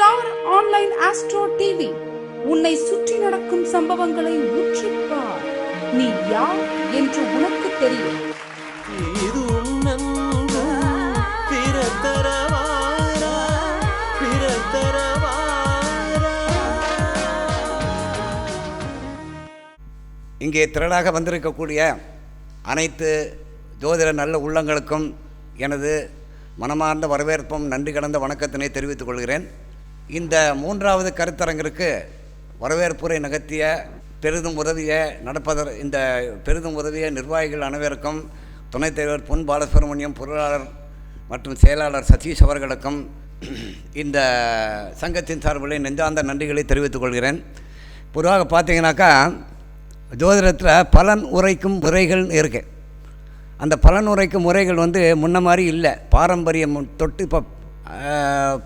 Star online astro TV. உன்னை சுற்றி நடக்கும் சம்பவங்களை உற்றுப்பார் நீ யார் என்று உனக்கு தெரியும். இது உன்னன்பு பிறத்தரவாரா பிறத்தரவாரா. இங்கே திரளாக வந்திருக்கக்கூடிய அனைத்து ஜோதிட நல்ல உள்ளங்களுக்கும் எனது மனமார்ந்த வரவேற்பும் நன்றி கலந்த வணக்கத்தினை தெரிவித்துக் கொள்கிறேன். இந்த மூன்றாவது கருத்தரங்கிற்கு வரவேற்புரை நகர்த்திய பெரிதும் உதவிய நடப்பதற் இந்த பெரிதும் உதவிய நிர்வாகிகள் அனைவருக்கும் துணைத் தலைவர் பொன் பாலசுப்ரமணியம் பொருளாளர் மற்றும் செயலாளர் சதீஷ் அவர்களுக்கும் இந்த சங்கத்தின் சார்பில் நெஞ்சார்ந்த நன்றிகளை தெரிவித்துக் கொள்கிறேன். பொதுவாக பார்த்தீங்கன்னாக்கா ஜோதிடத்தில் பலன் உரைக்கும் முறைகள் இருக்குது அந்த பலன் உரைக்கும் முறைகள் வந்து முன்ன மாதிரி இல்லை. பாரம்பரியம் தொட்டு இப்போ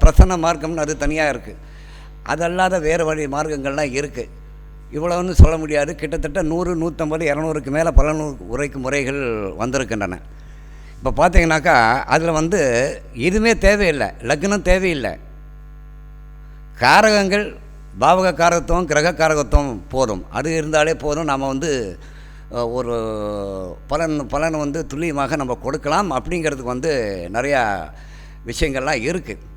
பிரசன்ன மார்க்கம்னு அது தனியாக இருக்குது அதல்லாத வேறு வழி மார்க்கங்கள்லாம் இருக்குது இவ்வளோன்னு சொல்ல முடியாது. கிட்டத்தட்ட நூறு நூற்றம்பது இரநூறுக்கு மேலே பலன் உரைக்கும் முறைகள் வந்திருக்கின்றன. இப்போ பார்த்தீங்கன்னாக்கா அதில் வந்து எதுவுமே தேவையில்லை. லக்னம் தேவையில்லை. காரகங்கள் பாவக காரகத்துவம் கிரக காரகத்துவம் போதும். அது இருந்தாலே போதும். நம்ம வந்து ஒரு பலன் பலன் வந்து துல்லியமாக நம்ம கொடுக்கலாம். அப்படிங்கிறதுக்கு வந்து நிறையா விஷயங்கள்லாம் இருக்குது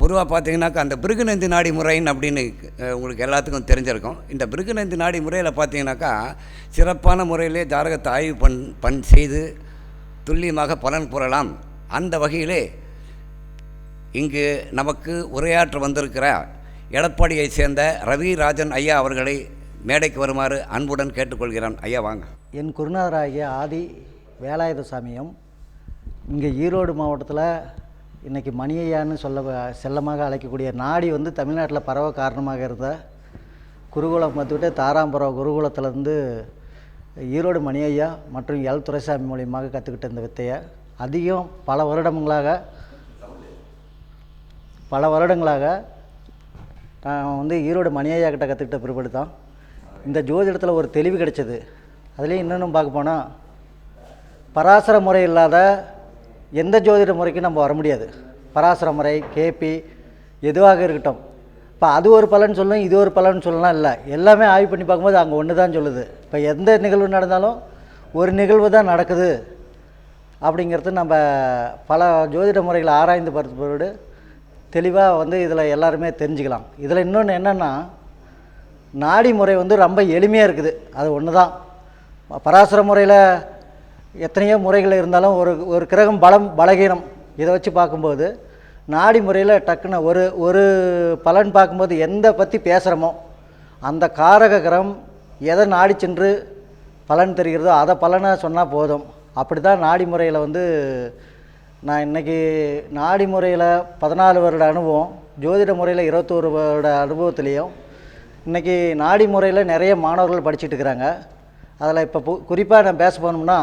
பொதுவாக பார்த்தீங்கன்னாக்கா அந்த பிருகுநந்தி நாடி முறைன்னு அப்படின்னு உங்களுக்கு எல்லாத்துக்கும் தெரிஞ்சிருக்கும். இந்த பிருகுநந்தி நாடி முறையில் பார்த்தீங்கன்னாக்கா சிறப்பான முறையிலே ஜாதகத்தை ஆய்வு பண் பண் செய்து துல்லியமாக பலன் புரலாம் அந்த வகையிலே இங்கு நமக்கு உரையாற்ற வந்திருக்கிற எடப்பாடியை சேர்ந்த ரவி ராஜன் ஐயா அவர்களை மேடைக்கு வருமாறு அன்புடன் கேட்டுக்கொள்கிறான். ஐயா வாங்க. என் குருநாதராகிய ஆதி வேலாயுத சாமியும் இங்கே ஈரோடு மாவட்டத்தில் இன்றைக்கி மணியையான்னு சொல்ல செல்லமாக அழைக்கக்கூடிய நாடி வந்து தமிழ்நாட்டில் பரவ காரணமாக இருந்த குருகுலம் பார்த்துக்கிட்டு தாராம்பரம் குருகுலத்திலேருந்து ஈரோடு மணியையா மற்றும் எல் துரைசாமி மூலியமாக கற்றுக்கிட்ட இந்த வித்தையை. அதிகம் பல வருடங்களாக பல வருடங்களாக நான் வந்து ஈரோடு மணியையா கிட்ட கற்றுக்கிட்ட பிற்பாடு தான் இந்த ஜோதிடத்தில் ஒரு தெளிவு கிடைச்சது. அதுலேயும் இன்னொன்று பார்க்க போனால் பராசர முறை இல்லாத எந்த ஜோதிட முறைக்கும் நம்ம வர முடியாது. பராசர முறை கேபி எதுவாக இருக்கட்டும். இப்போ அது ஒரு பலன் சொல்லும் இது ஒரு பலன் சொல்லலாம் இல்லை. எல்லாமே ஆய்வு பண்ணி பார்க்கும்போது அங்கே ஒன்று தான் சொல்லுது. இப்போ எந்த நிகழ்வு நடந்தாலும் ஒரு நிகழ்வு தான் நடக்குது அப்படிங்கிறது நம்ம பல ஜோதிட முறைகளை ஆராய்ந்து பார்த்து தெளிவாக வந்து இதில் எல்லாருமே தெரிஞ்சுக்கலாம். இதில் இன்னொன்று என்னென்னா நாடி முறை வந்து ரொம்ப எளிமையாக இருக்குது. அது ஒன்று தான் பராசர முறையில் எத்தனையோ முறைகள் இருந்தாலும் ஒரு ஒரு கிரகம் பலம் பலகீனம். இதை வச்சு பார்க்கும்போது நாடி முறையில் டக்குன்னு ஒரு ஒரு பலன் பார்க்கும்போது எந்த பற்றி பேசுகிறோமோ அந்த காரக கிரகம் எதை நாடி சென்று பலன் தெரிகிறதோ அதை பலனை சொன்னால் போதும். அப்படி தான் நாடி முறையில் வந்து நான் இன்றைக்கி நாடி முறையில் பதினாலு வருட அனுபவம் ஜோதிட முறையில் இருபத்தோரு வருட அனுபவத்துலேயும் இன்றைக்கி நாடி முறையில் நிறைய மாணவர்கள் படிச்சுட்டு இருக்கிறாங்க. அதில் இப்போ குறிப்பாக நான் பேச போனோம்னா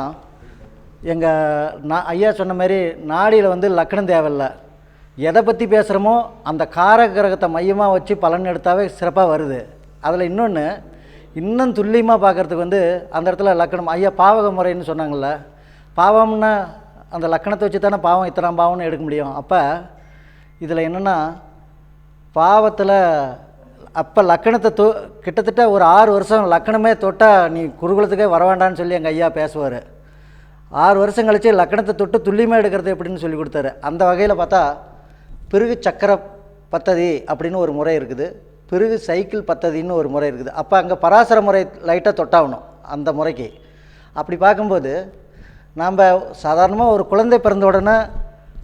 எங்கள் நான் ஐயா சொன்ன மாதிரி நாடியில் வந்து லக்கணம் தேவையில்லை. எதை பற்றி பேசுகிறோமோ அந்த காரக கிரகத்தை மையமாக வச்சு பலன் எடுத்தாவே சிறப்பாக வருது. அதில் இன்னொன்று இன்னும் துல்லியமாக பார்க்குறதுக்கு வந்து அந்த இடத்துல லக்கணம் ஐயா பாவக முறைன்னு சொன்னாங்கள்ல பாவம்னா அந்த லக்கணத்தை வச்சு தானே பாவம் இத்தனை பாவம்னு எடுக்க முடியும். அப்போ இதில் என்னென்னா பாவத்தில் அப்போ லக்கணத்தை தொ கிட்டத்தட்ட ஒரு ஆறு வருஷம் லக்கணமே தொட்டால் நீ குருகுலத்துக்கே வர வேண்டாம்னு சொல்லி எங்கள் ஐயா பேசுவார். ஆறு வருஷம் கழித்து லக்கணத்தை தொட்டு துல்லியமாக எடுக்கிறது எப்படின்னு சொல்லி கொடுத்தாரு. அந்த வகையில் பார்த்தா பிறகு சக்கர பத்ததி அப்படின்னு ஒரு முறை இருக்குது. பிறகு சைக்கிள் பத்ததின்னு ஒரு முறை இருக்குது. அப்போ அங்கே பராசர முறை லைட்டாக தொட்டாகணும் அந்த முறைக்கு. அப்படி பார்க்கும்போது நாம் சாதாரணமாக ஒரு குழந்தை பிறந்த உடனே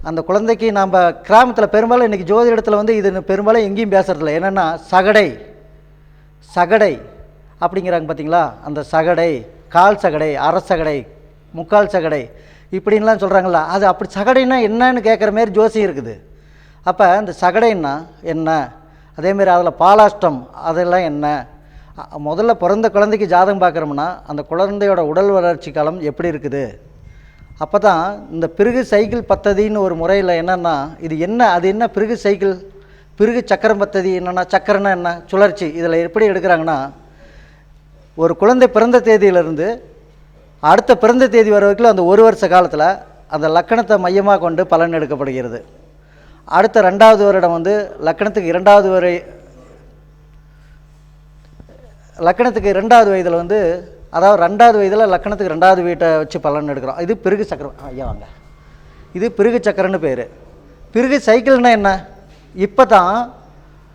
அந்த குழந்தைக்கு நாம் கிராமத்தில் பெரும்பாலும் இன்றைக்கி ஜோதிடத்தில் வந்து இது பெரும்பாலும் எங்கேயும் பேசுகிறதில்ல என்னென்னா சகடை. சகடை. அப்படிங்கிறாங்க பார்த்தீங்களா அந்த சகடை கால் சகடை அரசகடை முக்கால் சகடை. இப்படின்லாம் சொல்கிறாங்களா அது அப்படி சகடைன்னா என்னன்னு கேட்குற மாரி ஜோசி இருக்குது. அப்போ இந்த சகடைன்னா என்ன? அதேமாரி அதில் பாலாஷ்டம் அதெல்லாம் என்ன? முதல்ல பிறந்த குழந்தைக்கு ஜாதகம் பார்க்குறோம்னா அந்த குழந்தையோட உடல் வளர்ச்சி காலம் எப்படி இருக்குது? அப்போ தான் இந்த பிறகு சைக்கிள் பத்ததின்னு ஒரு முறையில் என்னென்னா இது என்ன அது என்ன பிறகு சைக்கிள்? பிறகு சக்கரம் பத்ததி என்னென்னா சக்கரம்னா என்ன? சுழற்சி. இதில் எப்படி எடுக்கிறாங்கன்னா ஒரு குழந்தை பிறந்த தேதியிலிருந்து அடுத்த பிறந்த தேதி வர வரைக்கும் அந்த ஒரு வருஷ காலத்தில் அந்த லக்கணத்தை மையமாக கொண்டு பலன் எடுக்கப்படுகிறது. அடுத்த ரெண்டாவது வருடம் வந்து லக்கணத்துக்கு இரண்டாவது வரை லக்கணத்துக்கு ரெண்டாவது வயதில் வந்து அதாவது ரெண்டாவது வயதில் லக்கணத்துக்கு ரெண்டாவது வீட்டை வச்சு பலன் எடுக்கிறோம். இது பிறகு சக்கரம் ஐயா வாங்க. இது பிறகு சக்கரன்னு பேர். பிறகு சைக்கிள்னால் என்ன? இப்போ தான்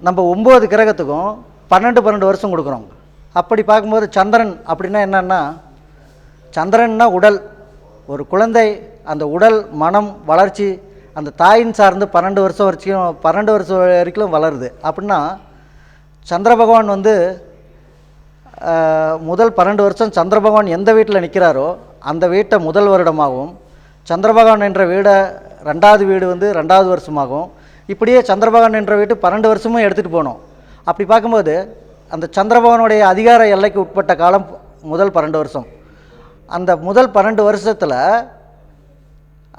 நம்ம ஒம்பது கிரகத்துக்கும் பன்னெண்டு பன்னெண்டு வருஷம் கொடுக்குறோம். அப்படி பார்க்கும்போது சந்திரன் அப்படின்னா என்னன்னா சந்திரன்னா உடல். ஒரு குழந்தை அந்த உடல் மனம் வளர்ச்சி அந்த தாயின் சார்ந்து பன்னெண்டு வருஷம் வரைக்கும் பன்னெண்டு வருஷம் வரைக்கும் வளருது. அப்படின்னா சந்திர பகவான் வந்து முதல் பன்னெண்டு வருஷம் சந்திர பகவான் எந்த வீட்டில் நிற்கிறாரோ அந்த வீட்டை முதல் வருடமாகவும் சந்திர பகவான் என்ற வீடை ரெண்டாவது வீடு வந்து ரெண்டாவது வருஷமாகவும் இப்படியே சந்திர பகவான் என்ற வீட்டு பன்னெண்டு வருஷமும் எடுத்துகிட்டு போனோம். அப்படி பார்க்கும்போது அந்த சந்திர பகவானுடைய அதிகார எல்லைக்கு உட்பட்ட காலம் முதல் பன்னெண்டு வருஷம். அந்த முதல் பன்னெண்டு வருஷத்தில்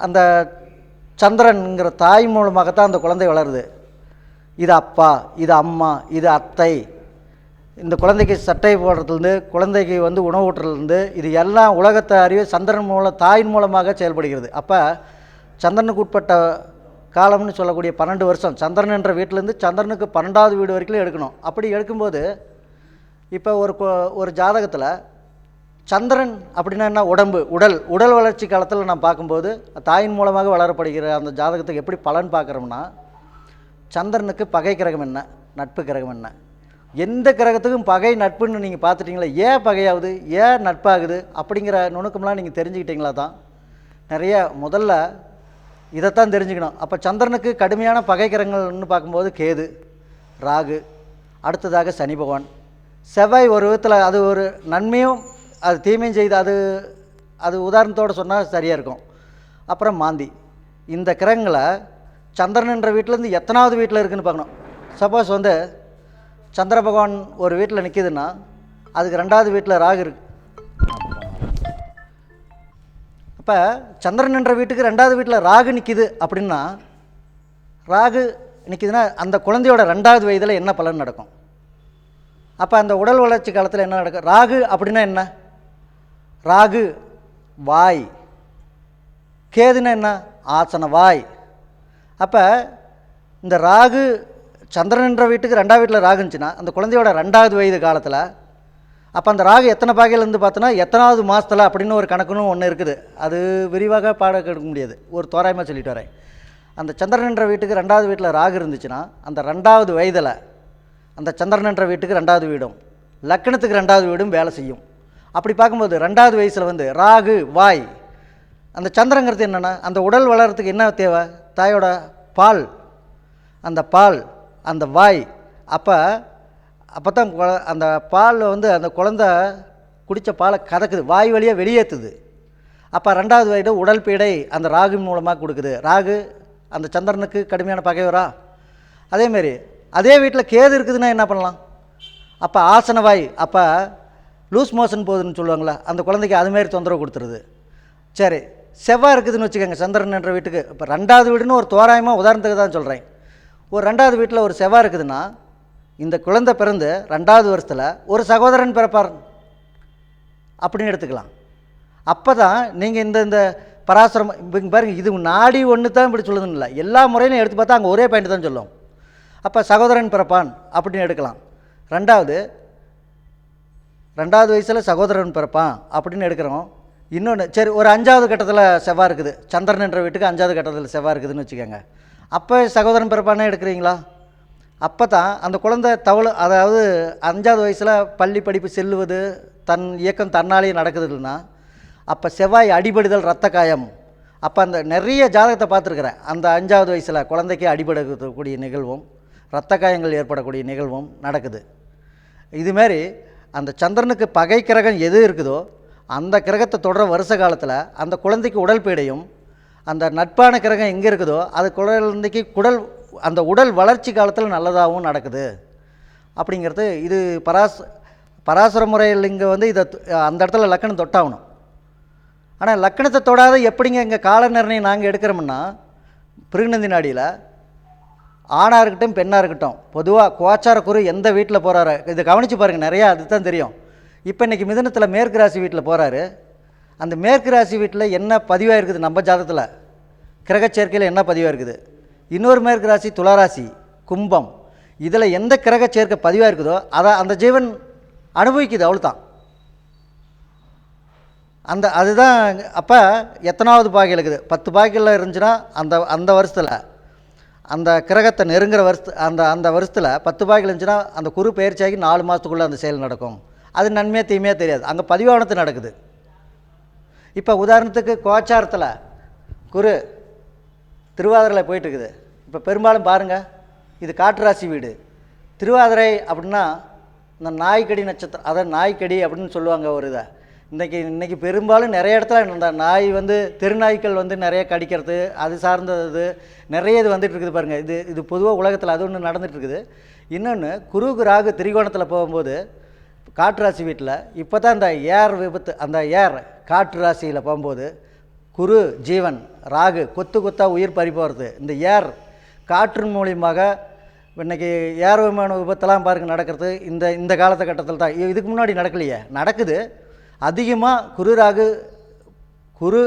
அந்த சந்திரன்ங்கிற தாய் மூலமாகத்தான் அந்த குழந்தை வளருது. இது அப்பா இது அம்மா இது அத்தை. இந்த குழந்தைக்கு சட்டை போடுறதுலேருந்து குழந்தைக்கு வந்து உணவு ஊட்டுறதுலேருந்து இது எல்லாம் உலகத்தை அறிவு சந்திரன் மூலம் தாயின் மூலமாக செயல்படுகிறது. அப்போ சந்திரனுக்கு உட்பட்ட காலம்னு சொல்லக்கூடிய பன்னெண்டு வருஷம் சந்திரன் என்ற வீட்டிலேருந்து சந்திரனுக்கு பன்னெண்டாவது வீடு வரைக்கும் எடுக்கணும். அப்படி எடுக்கும்போது இப்போ ஒரு ஒரு ஜாதகத்தில் சந்திரன் அப்படின்னா என்ன? உடம்பு. உடல். உடல் வளர்ச்சி காலத்தில் நான் பார்க்கும்போது தாயின் மூலமாக வளரப்படுகிற அந்த ஜாதகத்துக்கு எப்படி பலன் பார்க்குறோம்னா சந்திரனுக்கு பகை கிரகம் என்ன? நட்பு கிரகம் என்ன? எந்த கிரகத்துக்கும் பகை நட்புன்னு நீங்கள் பார்த்துட்டிங்களா ஏன் பகையாகுது? ஏன் நட்பாகுது? அப்படிங்கிற நுணுக்கம்லாம் நீங்கள் தெரிஞ்சுக்கிட்டீங்களா தான்? நிறைய முதல்ல இதைத்தான் தெரிஞ்சுக்கணும். அப்போ சந்திரனுக்கு கடுமையான பகை கிரகங்கள்னு பார்க்கும்போது கேது ராகு அடுத்ததாக சனி பகவான். செவ்வாய் ஒரு விதத்தில் அது ஒரு நன்மையும் அது தீமையும் செய்து அது அது உதாரணத்தோடு சொன்னால் சரியாக இருக்கும் அப்புறம் மாந்தி. இந்த கிரகங்களை சந்திரன் என்ற வீட்டிலேருந்து எத்தனாவது வீட்டில் இருக்குதுன்னு பார்க்கணும். சப்போஸ் வந்து சந்திர பகவான் ஒரு வீட்டில் நிற்கிதுன்னா அதுக்கு ரெண்டாவது வீட்டில் ராகு இருக்கு. அப்போ சந்திரன் என்ற வீட்டுக்கு ரெண்டாவது வீட்டில் ராகு நிற்கிது அப்படின்னா ராகு நிற்கிதுன்னா அந்த குழந்தையோட ரெண்டாவது வயதில் என்ன பலன் நடக்கும்? அப்போ அந்த உடல் வளர்ச்சி காலத்தில் என்ன நடக்கும்? ராகு அப்படின்னா என்ன? ராகு வாய். கேதுன்னு என்ன? ஆசன வாய். அப்போ இந்த ராகு சந்திரன்ற வீட்டுக்கு ரெண்டாவது வீட்டில் ராகு இருந்துச்சுன்னா அந்த குழந்தையோட ரெண்டாவது வயது காலத்தில் அப்போ அந்த ராகு எத்தனை பாகையிலேருந்து பார்த்தோன்னா எத்தனாவது மாதத்தில் அப்படின்னு ஒரு கணக்குன்னு ஒன்று இருக்குது. அது விரிவாக பாட எடுக்க முடியாது. ஒரு தோராயமாக சொல்லிட்டு வரேன். அந்த சந்திரன்ற வீட்டுக்கு ரெண்டாவது வீட்டில் ராகு இருந்துச்சுன்னா அந்த ரெண்டாவது வயதில் அந்த சந்திரன்ற வீட்டுக்கு ரெண்டாவது வீடும் லக்கணத்துக்கு ரெண்டாவது வீடும் வேலை செய்யும். அப்படி பார்க்கும்போது ரெண்டாவது வயசில் வந்து ராகு வாய். அந்த சந்திரங்கிறது என்னென்னா அந்த உடல் வளர்கிறதுக்கு என்ன தேவை? தாயோட பால். அந்த பால் அந்த வாய். அப்போ அப்போ தான் அந்த பாலில் வந்து அந்த குழந்த குடித்த பாலை கதக்குது வாய் வழியாக வெளியேற்றுது அப்போ ரெண்டாவது வயது உடல் பீடை அந்த ராகு மூலமாக கொடுக்குது. ராகு அந்த சந்திரனுக்கு கடுமையான பகைவரா அதேமாரி அதே வீட்டில் கேது இருக்குதுன்னா என்ன பண்ணலாம்? அப்போ ஆசனவாய் அப்போ லூஸ் மோஷன் போகுதுன்னு சொல்லுவாங்களா அந்த குழந்தைக்கு அதுமாரி தொந்தரவு கொடுத்துருது. சரி செவ்வாய் இருக்குதுன்னு வச்சுக்கோங்க சந்திரன் என்ற வீட்டுக்கு. இப்போ ரெண்டாவது வீடுன்னு ஒரு தோராயமாக உதாரணத்துக்கு தான் சொல்கிறேன் ஒரு ரெண்டாவது வீட்டில் ஒரு செவ்வாய் இருக்குதுன்னா இந்த குழந்தை பிறந்து ரெண்டாவது வருஷத்தில் ஒரு சகோதரன் பிறப்பார். அப்படின்னு எடுத்துக்கலாம். அப்போ தான் நீங்கள் இந்த இந்த பராசரம் இப்போ இது நாடி ஒன்று தான் இப்படி சொல்லுதுன்னு இல்லை. எல்லா முறையிலும் எடுத்து பார்த்தா அங்கே ஒரே பாயிண்ட் தான் சொல்லும். அப்போ சகோதரன் பிறப்பான் அப்படின்னு எடுக்கலாம். ரெண்டாவது ரெண்டாவது வயசில் சகோதரன் பிறப்பான் அப்படின்னு எடுக்கிறோம். இன்னொன்று சரி ஒரு அஞ்சாவது கட்டத்தில் செவ்வாய் இருக்குது. சந்திரன் என்ற வீட்டுக்கு அஞ்சாவது கட்டத்தில் செவ்வாய் இருக்குதுன்னு வச்சுக்கோங்க. அப்போ சகோதரன் பிறப்பானே எடுக்கிறீங்களா? அப்போ தான் அந்த குழந்தை தவள அதாவது அஞ்சாவது வயசில் பள்ளி படிப்பு செல்லுவது தன் இயக்கம் தன்னாலேயே நடக்குதுன்னா அப்போ செவ்வாய் அடிபடுதல் ரத்த காயம். அப்போ அந்த நிறைய ஜாதகத்தை பார்த்துருக்குறேன். அந்த அஞ்சாவது வயசில் குழந்தைக்கு அடிபடக்கூடிய நிகழ்வும் இரத்த காயங்கள் ஏற்படக்கூடிய நிகழ்வும் நடக்குது. இதுமாரி அந்த சந்திரனுக்கு பகை கிரகம் எது இருக்குதோ அந்த கிரகத்தை தொடர வருஷ காலத்தில் அந்த குழந்தைக்கு உடல் பீடையும் அந்த நட்பான கிரகம் எங்கே இருக்குதோ அது குழந்தைக்கு குடல் அந்த உடல் வளர்ச்சி காலத்தில் நல்லதாகவும் நடக்குது. அப்படிங்கிறது இது பராஸ் பராசுர முறையில் இங்கே வந்து இதை அந்த இடத்துல லக்கணம் தொட்டாகணும். ஆனால் லக்கணத்தை தொடாத எப்படிங்க இங்கே கால நிர்ணயம் நாங்கள் எடுக்கிறோம்னா பிருகுநந்தி நாடியில் ஆணாக இருக்கட்டும் பெண்ணாக இருக்கட்டும் பொதுவாக கோச்சார குரு எந்த வீட்டில் போகிறாரு இதை கவனித்து பாருங்கள் நிறையா அதுதான் தெரியும். இப்போ இன்றைக்கி மிதனத்தில் மேற்கு ராசி வீட்டில் போகிறாரு அந்த மேற்கு ராசி வீட்டில் என்ன பதிவாக இருக்குது நம்ம ஜாதகத்தில்? கிரகச் சேர்க்கையில் என்ன பதிவாக இருக்குது? இன்னொரு மேற்கு ராசி துளாராசி கும்பம். இதில் எந்த கிரக சேர்க்கை பதிவாக இருக்குதோ அதை அந்த ஜீவன் அனுபவிக்குது அவ்வளோதான் அந்த அதுதான் அப்போ எத்தனாவது பாகியில் இருக்குது பத்து பாகியில் இருந்துச்சுன்னா அந்த அந்த வருஷத்தில். அந்த கிரகத்தை நெருங்குற வருஷத்து அந்த அந்த வருஷத்தில் பத்து பாகையில் இருந்துச்சுன்னா அந்த குரு பயிற்சியாகி நாலு மாதத்துக்குள்ளே அந்த செயல் நடக்கும். அது நன்மையாக தீமையாக தெரியாது. அங்கே பதிவானத்து நடக்குது. இப்போ உதாரணத்துக்கு கோச்சாரத்தில் குரு திருவாதிரையில் போயிட்டுருக்குது. இப்போ பெரும்பாலும் பாருங்கள் இது காட்டுராசி வீடு. திருவாதிரை அப்படின்னா இந்த நாய்க்கடி நட்சத்திரம் அதான் நாய்க்கடி அப்படின்னு சொல்லுவாங்க ஒரு இதை. இன்றைக்கி இன்றைக்கி பெரும்பாலும் நிறைய இடத்துல இந்த நாய் வந்து தெருநாய்க்கள் வந்து நிறைய கடிக்கிறது அது சார்ந்தது நிறைய இது வந்துட்டு இருக்குது பாருங்கள் இது இது பொதுவாக உலகத்தில் அது ஒன்று நடந்துகிட்ருக்குது இன்னொன்று குருகு ராகு திரிகோணத்தில் போகும்போது காற்று ராசி வீட்டில் இப்போ தான் இந்த ஏர் விபத்து அந்த ஏர் காற்று ராசியில் போகும்போது குரு ஜீவன் ராகு கொத்து கொத்தாக உயிர் பறி போகிறது இந்த ஏர் காற்றின் மூலியமாக இன்னைக்கு ஏர் விமான விபத்தெல்லாம் பாருங்கள் நடக்கிறது. இந்த இந்த காலகட்டத்தில் தான். இதுக்கு முன்னாடி நடக்கலையே. நடக்குது. அதிகமாக குரு ராகு குரு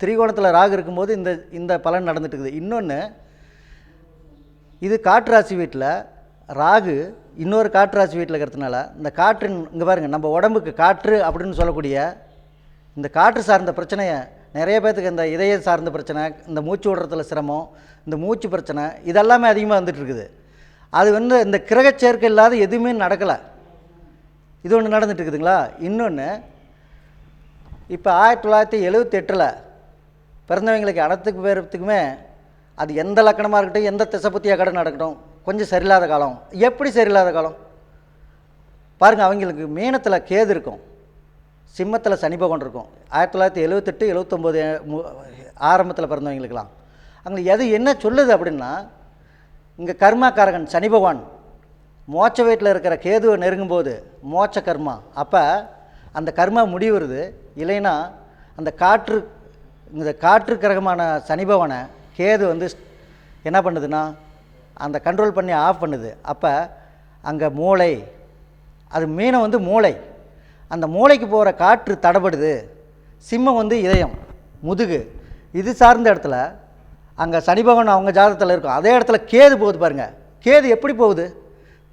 திரிகோணத்தில் ராகு இருக்கும்போது இந்த இந்த பலன் நடந்துட்டு இருக்குது. இன்னொன்று இது காற்று ராசி வீட்டில் ராகு இன்னொரு காற்றுராசி வீட்டில் இருக்கிறதுனால இந்த காற்றின் இங்கே பாருங்கள் நம்ம உடம்புக்கு காற்று அப்படின்னு சொல்லக்கூடிய இந்த காற்று சார்ந்த பிரச்சனையை நிறைய பேர்த்துக்கு இந்த இதய சார்ந்த பிரச்சனை இந்த மூச்சு விடுறதுல சிரமம் இந்த மூச்சு பிரச்சனை இதெல்லாமே அதிகமாக வந்துட்டுருக்குது அது வந்து இந்த கிரக சேர்க்கை இல்லாத எதுவுமே நடக்கலை. இது ஒன்று நடந்துட்டு இருக்குதுங்களா? இன்னொன்று இப்போ ஆயிரத்தி தொள்ளாயிரத்தி எழுவத்தெட்டில் பிறந்தவங்களுக்கு அனைத்துக்கு பேரத்துக்குமே அது எந்த லக்கணமாக இருக்கட்டும் எந்த திசைப்புத்தியாக கடை நடக்கட்டும் கொஞ்சம் சரியில்லாத காலம். எப்படி சரியில்லாத காலம்? பாருங்கள் அவங்களுக்கு மீனத்தில் கேது இருக்கும். சிம்மத்தில் சனி பகவான் இருக்கும். ஆயிரத்தி தொள்ளாயிரத்தி எழுவத்தெட்டு எழுவத்தொம்போது ஆரம்பத்தில் பிறந்தவங்களுக்கெல்லாம். அங்கே எது என்ன சொல்லுது அப்படின்னா இங்கே கர்மாக்காரகன் சனி பகவான் மோட்ச வீட்டில் இருக்கிற கேதுவை நெருங்கும்போது மோட்ச கர்மா. அப்போ அந்த கர்மா முடிவுறுது. இல்லைன்னா அந்த காற்று இந்த காற்று கிரகமான சனிபவனை கேது வந்து என்ன பண்ணுதுன்னா அந்த கண்ட்ரோல் பண்ணி ஆஃப் பண்ணுது. அப்போ அங்கே மூளை அது மீனை வந்து மூளை. அந்த மூளைக்கு போகிற காற்று தடைபடுது. சிம்மம் வந்து இதயம் முதுகு. இது சார்ந்த இடத்துல அங்கே சனி அவங்க ஜாதகத்தில் இருக்கும். அதே இடத்துல கேது போகுது பாருங்கள் கேது எப்படி போகுது?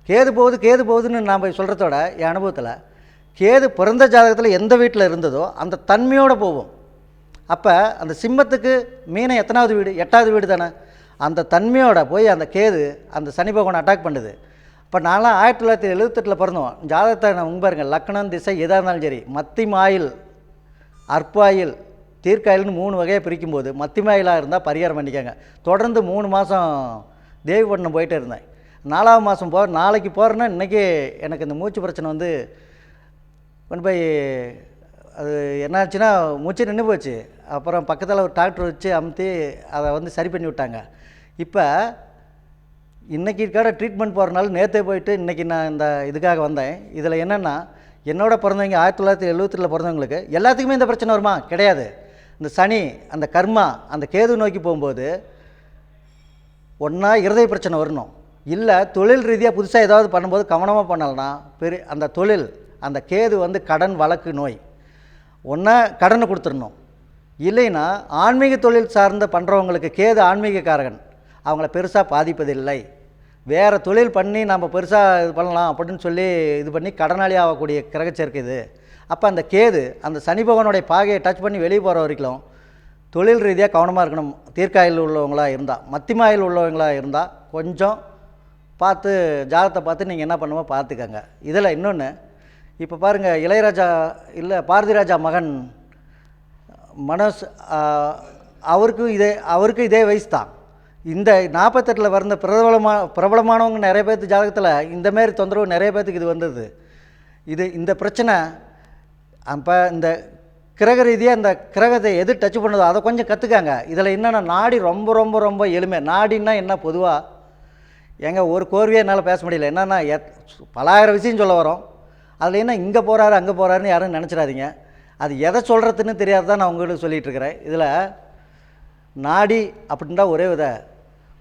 கேது போகுது கேது போகுதுன்னு நாம் சொல்கிறதோட என் அனுபவத்தில் கேது பிறந்த ஜாதகத்தில் எந்த வீட்டில் இருந்ததோ அந்த தன்மையோடு போகும் அப்போ அந்த சிம்மத்துக்கு மீனை எத்தனாவது வீடு? எட்டாவது வீடு தானே. அந்த தன்மையோட போய் அந்த கேது அந்த சனி பகவானை அட்டாக் பண்ணுது. இப்போ நான்லாம் ஆயிரத்தி தொள்ளாயிரத்தி எழுபத்தெட்டில் பிறந்தோம். ஜாதகத்தை நான் உங்க லக்னம் திசை எதாக இருந்தாலும் சரி மத்திமாயில் அற்பாயில் தீர்க்காயில்னு மூணு வகையை பிரிக்கும்போது மத்திமாயிலாக இருந்தால் பரிகாரம் பண்ணிக்கோங்க. தொடர்ந்து மூணு மாதம் தேவிப்பட்டினம் போயிட்டே இருந்தேன். நாலாவது மாதம் போ நாளைக்கு போகிறேன்னா இன்றைக்கி எனக்கு இந்த மூச்சு பிரச்சனை வந்து கொண்டு போய் அது என்னாச்சுன்னா மூச்சு நின்று போச்சு. அப்புறம் பக்கத்தில் ஒரு டாக்டர் வச்சு அமுத்தி அதை வந்து சரி பண்ணி விட்டாங்க. இப்போ இன்றைக்கி இருக்காட ட்ரீட்மெண்ட் போகிறனால நேற்றே போயிட்டு இன்றைக்கி நான் இந்த இதுக்காக வந்தேன். இதில் என்னென்னா என்னோட பிறந்தவங்க ஆயிரத்தி தொள்ளாயிரத்தி எழுவத்தில் பிறந்தவங்களுக்கு எல்லாத்துக்குமே இந்த பிரச்சனை வருமா? கிடையாது. இந்த சனி அந்த கர்மா அந்த கேது நோக்கி போகும்போது ஒன்றா இருதய பிரச்சனை வரணும். இல்லை தொழில் ரீதியாக புதுசாக ஏதாவது பண்ணும்போது கவனமாக பண்ணலைன்னா பெரிய அந்த தொழில் அந்த கேது வந்து கடன் வழக்கு நோய். ஒன்றா கடனை கொடுத்துடணும். இல்லைன்னா ஆன்மீக தொழில் சார்ந்த பண்ணுறவங்களுக்கு கேது ஆன்மீகக்காரகன். அவங்கள பெருசாக பாதிப்பதில்லை. வேறு தொழில் பண்ணி நம்ம பெருசாக இது பண்ணலாம் அப்படின்னு சொல்லி இது பண்ணி கடனாளி ஆகக்கூடிய கிரகச்சேர்க்கை இது. அப்போ அந்த கேது அந்த சனி பகவானுடைய பாகையை டச் பண்ணி வெளியே போகிற வரைக்கும் தொழில் ரீதியாக கவனமாக இருக்கணும். தீர்க்காயில் உள்ளவங்களாக இருந்தால் மத்திமாயில் உள்ளவங்களாக இருந்தால் கொஞ்சம் பார்த்து ஜாதகத்தை பார்த்து நீங்கள் என்ன பண்ணுமோ பார்த்துக்கங்க. இதில் இன்னொன்று இப்போ பாருங்கள் இளையராஜா இல்லை பாரதிராஜா மகன் மனோஸ் அவருக்கும் இதே அவருக்கும் இதே வயசு தான் இந்த நாற்பத்தெட்டில் பிறந்த பிரபலமான பிரபலமானவங்க நிறைய பேர்த்து ஜாதகத்தில் இந்தமாரி தொந்தரவு நிறைய பேர்த்துக்கு இது வந்தது. இது இந்த பிரச்சனை அப்போ இந்த கிரக ரீதியாக இந்த கிரகத்தை எது டச் பண்ணுதோ அதை கொஞ்சம் கற்றுக்காங்க இதில் என்னென்னா நாடி ரொம்ப ரொம்ப ரொம்ப எளிமை. நாடின்னா என்ன பொதுவாக எங்கள் ஒரு கோர்வையாக என்னால் பேச முடியல. என்னென்னா எத் பலாயிரம் விஷயம் சொல்ல வரோம். அதில் என்ன இங்கே போகிறாரு அங்கே போகிறாருன்னு யாரும் நினச்சிடாதீங்க. அது எதை சொல்கிறதுன்னு தெரியாது தான் நான் உங்களுக்கு சொல்லிகிட்டு இருக்கிறேன் இதில் நாடி அப்படின்றா ஒரே வித.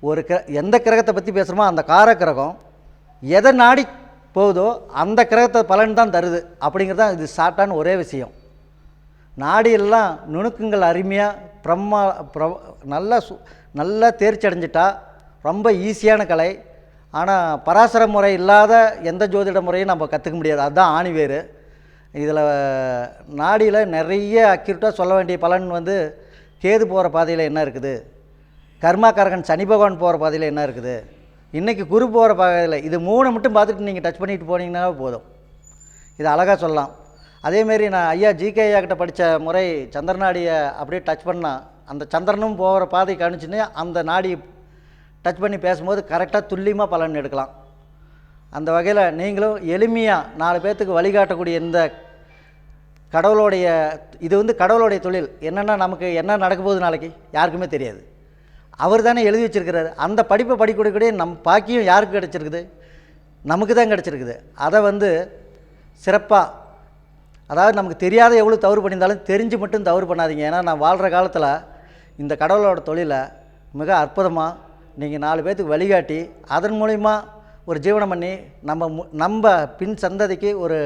ஒரு கிர எந்த கிரகத்தை பற்றி பேசுகிறோமோ அந்த கார கிரகம் எதை நாடி போகுதோ அந்த கிரகத்தை பலன் தான் தருது அப்படிங்கிறது தான் இது ஷார்ட்டான ஒரே விஷயம். நாடியெல்லாம் நுணுக்கங்கள் அருமையாக பிரம்மா பிர நல்லா சு நல்லா தேர்ச்சி அடைஞ்சிட்டா ரொம்ப ஈஸியான கலை. ஆனால் பராசர முறை இல்லாத எந்த ஜோதிட முறையும் நம்ம கற்றுக்க முடியாது. அதுதான் ஆணி வேறு. இதில் நாடியில் நிறைய அக்யூரட்டாக சொல்ல வேண்டிய பலன் வந்து கேது போகிற பாதையில் என்ன இருக்குது? கர்மாக்காரகன் சனி பகவான் போகிற பாதையில் என்ன இருக்குது? இன்றைக்கி குரு போகிற பாதையில் இது மூணு மட்டும் பார்த்துட்டு நீங்கள் டச் பண்ணிட்டு போனீங்கன்னா போதும். இது அழகாக சொல்லலாம். அதேமாரி நான் ஐயா ஜிகே ஐயா கிட்ட படித்த முறை சந்திரநாடியை அப்படியே டச் பண்ணால் அந்த சந்திரனும் போகிற பாதை கணிச்சுன்னு அந்த நாடி டச் பண்ணி பேசும்போது கரெக்டாக துல்லியமாக பலன் எடுக்கலாம். அந்த வகையில் நீங்களும் எளிமையாக நாலு பேர்த்துக்கு வழிகாட்டக்கூடிய இந்த கடவுளுடைய இது வந்து கடவுளுடைய தொழில். என்னென்னா நமக்கு என்ன நடக்க போகுது நாளைக்கு? யாருக்குமே தெரியாது. அவர் தானே எழுதி வச்சிருக்கிறாரு. அந்த படிப்பை படிக்கக்கூடிய நம் பாக்கியம் யாருக்கு கிடச்சிருக்குது? நமக்கு தான் கிடச்சிருக்குது. அதை வந்து சிறப்பாக அதாவது நமக்கு தெரியாத எவ்வளோ தவறு பண்ணியிருந்தாலும் தெரிஞ்சு மட்டும் தவறு பண்ணாதீங்க. ஏன்னா நான் வாழ்கிற காலத்தில் இந்த கடவுளோட தொழிலை மிக அற்புதமாக நீங்கள் நாலு பேர்த்துக்கு வழிகாட்டி அதன் மூலிமா ஒரு ஜீவனம் பண்ணி நம்ம மு- நம்ம பின் சந்ததிக்கு ஒரு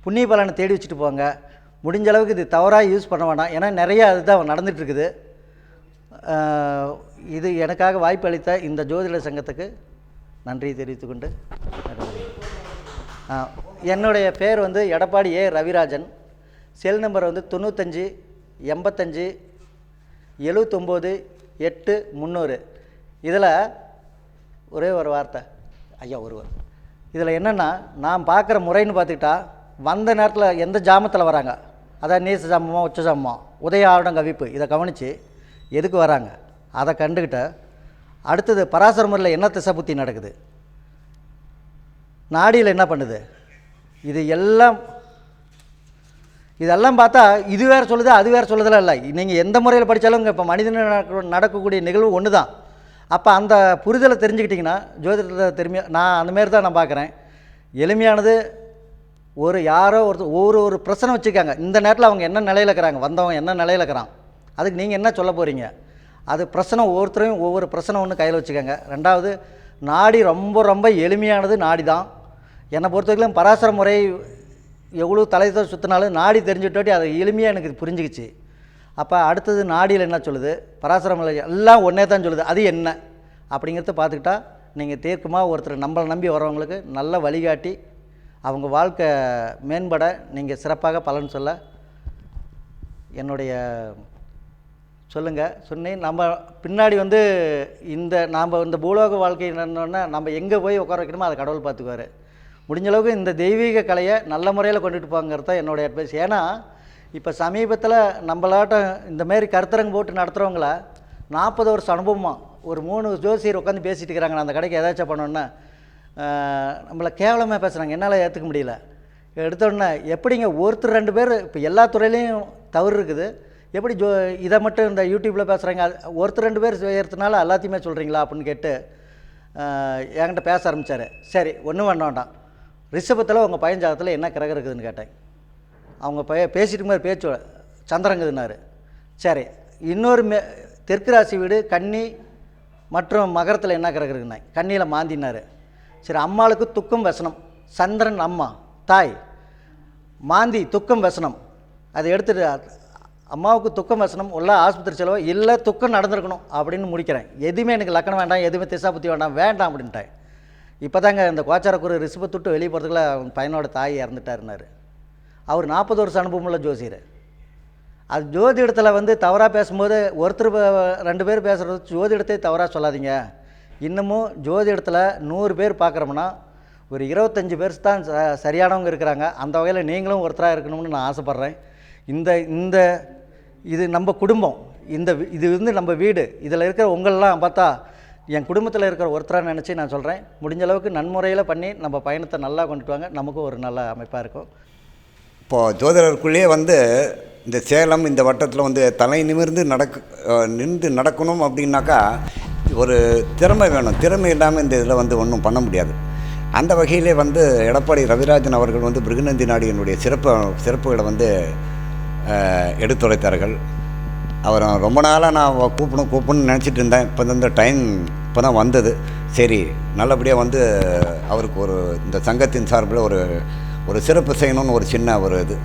புண்ணிய பலனை தேடி வச்சுட்டு போங்க. முடிஞ்ச அளவுக்கு இது தவறாக யூஸ் பண்ண வேண்டாம் ஏன்னா நிறையா அதுதான் நடந்துகிட்ருக்குது. இது எனக்காக வாய்ப்பு அளித்த இந்த ஜோதிட சங்கத்துக்கு நன்றி. தெரிவித்துக்கொண்டு என்னுடைய பேர் வந்து Edappadi A Ravirajan. Cell number வந்து தொண்ணூத்தஞ்சு எண்பத்தஞ்சு எழுவத்தொம்போது எட்டு முந்நூறு. இதில் ஒரே ஒரு வார்த்தை. ஐயா ஒருவர். இதில் என்னென்னா நான் பார்க்குற முறைன்னு பார்த்துக்கிட்டா வந்த நேரத்தில் எந்த ஜாமத்தில் வராங்க? அதான் நீச ஜாமமோ உச்ச ஜாமமோ? உதய ஆவடம் கவிப்பு. இதை கவனித்து எதுக்கு வராங்க? அதை கண்டுக்கிட்ட அடுத்தது பராசர முறையில் என்ன திசை புத்தி நடக்குது? நாடியில் என்ன பண்ணுது? இது எல்லாம் இதெல்லாம் பார்த்தா இது வேறு சொல்லுது அது வேறு சொல்லுதெல்லாம் இல்லை. நீங்கள் எந்த முறையில் படித்தாலும் இங்கே இப்போ மனிதன் நடக்க நடக்கக்கூடிய நிகழ்வு ஒன்று தான் அப்போ அந்த புரிதலை தெரிஞ்சுக்கிட்டிங்கன்னா ஜோதிடத்தை திரும்பி நான் அந்த மாரி தான் நான் பார்க்குறேன். எளிமையானது ஒரு யாரோ ஒருத்தர் ஒரு ஒரு பிரச்சனை வச்சுருக்காங்க. இந்த நேரத்தில் அவங்க என்ன நிலையில் இருக்கிறாங்க? வந்தவங்க என்ன நிலையில் இருக்கிறான்? அதுக்கு நீங்கள் என்ன சொல்ல போகிறீங்க அது பிரச்சனை ஒவ்வொருத்தரையும் ஒவ்வொரு பிரச்சனை ஒன்று கையில் வச்சுக்கோங்க. ரெண்டாவது நாடி ரொம்ப ரொம்ப எளிமையானது நாடி தான். என்னை பொறுத்தவரைக்கும் பராசர முறை எவ்வளோ தலையை சுற்றினாலும் நாடி தெரிஞ்சுட்டோட்டி அது எளிமையாக எனக்கு புரிஞ்சுக்கிச்சு. அப்போ அடுத்தது நாடியில் என்ன சொல்லுது? பராசர எல்லாம் ஒன்றே தான் சொல்லுது. அது என்ன? அப்படிங்கிறத பார்த்துக்கிட்டா நீங்கள் தீர்க்கமாக ஒருத்தர் நம்மளை நம்பி வரவங்களுக்கு நல்ல வழிகாட்டி அவங்க வாழ்க்கை மேம்பட நீங்கள் சிறப்பாக பலன் சொல்ல என்னுடைய சொல்லுங்கள் சொன்னி நம்ம பின்னாடி வந்து இந்த நாம் இந்த பூலோக வாழ்க்கை என்னன்னா நம்ம எங்கே போய் உட்கார வைக்கணுமோ அதை கடவுள் பார்த்துக்குவார். முடிஞ்சளவுக்கு இந்த தெய்வீக கலையை நல்ல முறையில் கொண்டுட்டு போங்கிறது தான் என்னுடைய அட்வைஸ் ஏன்னா இப்போ சமீபத்தில் நம்மளாட்டம் இந்தமாரி கருத்தரங்கு போட்டு நடத்துகிறவங்கள நாற்பது வருஷம் அனுபவமாக ஒரு மூணு ஜோசியர் உட்காந்து பேசிகிட்டு இருக்கிறாங்க அந்த கடைக்கு ஏதாச்சும் பண்ணோன்னா நம்மளை கேவலமாக பேசுகிறாங்க என்னால் ஏற்றுக்க முடியல. எடுத்தோடனே எப்படிங்க ஒருத்தர் ரெண்டு பேர் இப்போ எல்லா துறையிலையும் தவறு இருக்குது. எப்படி ஜோ இதை மட்டும் இந்த யூடியூப்பில் பேசுகிறாங்க ஒருத்தர் ரெண்டு பேர் செய்கிறதுனால எல்லாத்தையுமே சொல்கிறீங்களா அப்படின்னு கேட்டு என்கிட்ட பேச ஆரம்பித்தார் சரி ஒன்றும் பண்ண வேண்டாம். ரிஷபத்தில் உங்கள் பையன் ஜாதகத்தில் என்ன கிரகம் இருக்குதுன்னு கேட்டேன். அவங்க பைய பேசிட்டு மாதிரி பேச்சு சந்திரங்குதுன்னாரு சரி இன்னொரு மே தெற்கு ராசி வீடு கன்னி மற்றும் மகரத்தில் என்ன கிடக்குறதுனா கண்ணியில் மாந்தினார் சரி அம்மாளுக்கு துக்கம் வசனம் சந்திரன் அம்மா தாய். மாந்தி துக்கம் வசனம். அதை எடுத்துட்டு அம்மாவுக்கு துக்கம் வசனம் உள்ள ஆஸ்பத்திரி செலவு இல்லை துக்கம் நடந்திருக்கணும் அப்படின்னு முடிக்கிறேன். எதுவுமே எனக்கு லக்கணம் வேண்டாம் எதுவுமே திசா புத்தி வேண்டாம் வேண்டாம் அப்படின்ட்டேன் இப்போ தாங்க இந்த கோச்சாரக்குரு ரிஷப தொட்டு வெளியே போகிறதுக்குள்ள அவன் பையனோட தாய் இறந்துட்டாருனாரு அவர் நாற்பது வருஷம் அனுபவமுள்ள ஜோசியர். அது ஜோதிடத்தில் வந்து தவறாக பேசும்போது ஒருத்தர் ரெண்டு பேர் பேசுகிறது ஜோதிடத்தை தவறாக சொல்லாதீங்க. இன்னமும் ஜோதிடத்தில் நூறு பேர் பார்க்குறோம்னா ஒரு இருபத்தஞ்சி பேர் தான் ச- சரியானவங்க இருக்கிறாங்க. அந்த வகையில் நீங்களும் ஒருத்தராக இருக்கணும்னு நான் ஆசைப்பட்றேன். இந்த இந்த இது நம்ம குடும்பம். இந்த இது வந்து நம்ம வீடு. இதில் இருக்கிற உங்களெலாம் பார்த்தா என் குடும்பத்தில் இருக்கிற ஒருத்தராக நினச்சி நான் சொல்கிறேன் முடிஞ்ச அளவுக்கு நன்முறையில் பண்ணி நம்ம பயணத்தை நல்லா கொண்டுட்டு வாங்க. நமக்கும் ஒரு நல்ல அமைப்பாக இருக்கும். இப்போது ஜோதிடருக்குள்ளேயே வந்து இந்த சேலம் இந்த வட்டத்தில் வந்து தலை நிமிர்ந்து நடக்கு நின்று நடக்கணும் அப்படின்னாக்கா ஒரு திறமை வேணும். திறமை இல்லாமல் இந்த இதில் வந்து ஒன்றும் பண்ண முடியாது. அந்த வகையிலே வந்து எடப்பாடி ரவிராஜன் அவர்கள் வந்து பிருகுநந்தி நாடியினுடைய சிறப்பு சிறப்புகளை வந்து எடுத்துரைத்தார்கள். அவரை ரொம்ப நாளாக நான் கூப்பிடணும் கூப்பிடணும்னு நினச்சிட்டு இருந்தேன். இப்போ இந்த டைம் இப்போ தான் வந்தது. சரி நல்லபடியாக வந்து அவருக்கு ஒரு இந்த சங்கத்தின் சார்பில் ஒரு ஒரு சிறப்பு செய்யணும்னு ஒரு சின்ன ஒரு இது.